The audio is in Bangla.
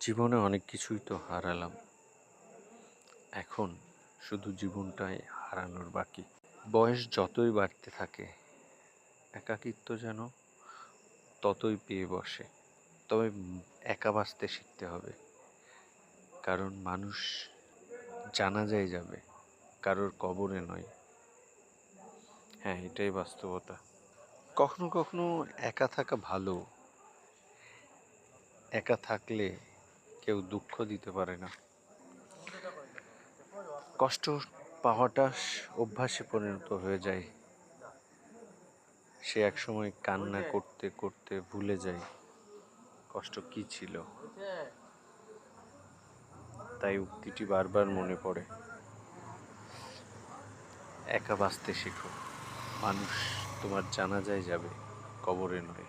জীবনে অনেক কিছুই তো হারালাম। এখন শুধু জীবনটাই হারানোর বাকি। বয়স যতই বাড়তে থাকে, একাকিত্ব যেন ততই পেয়ে বসে। তবে একা বাঁচতে শিখতে হবে। কারণ মানুষ জানা যায় যাবে, কারোর কবরে নয়। হ্যাঁ এটাই বাস্তবতা। কখনো কখনো একা থাকা ভালো। একা থাকলে কেউ দুঃখ দিতে পারে না। কষ্ট পাওয়াটা অভ্যাসে পরিণত হয়ে যায়। সে এক সময় কান্না করতে করতে ভুলে যায় কষ্ট কি ছিল। তাই উক্তিটি বারবার মনে পড়ে। একা বাঁচতে শেখো। মানুষ তোমার জানা যায় যাবে, কবরে নয়।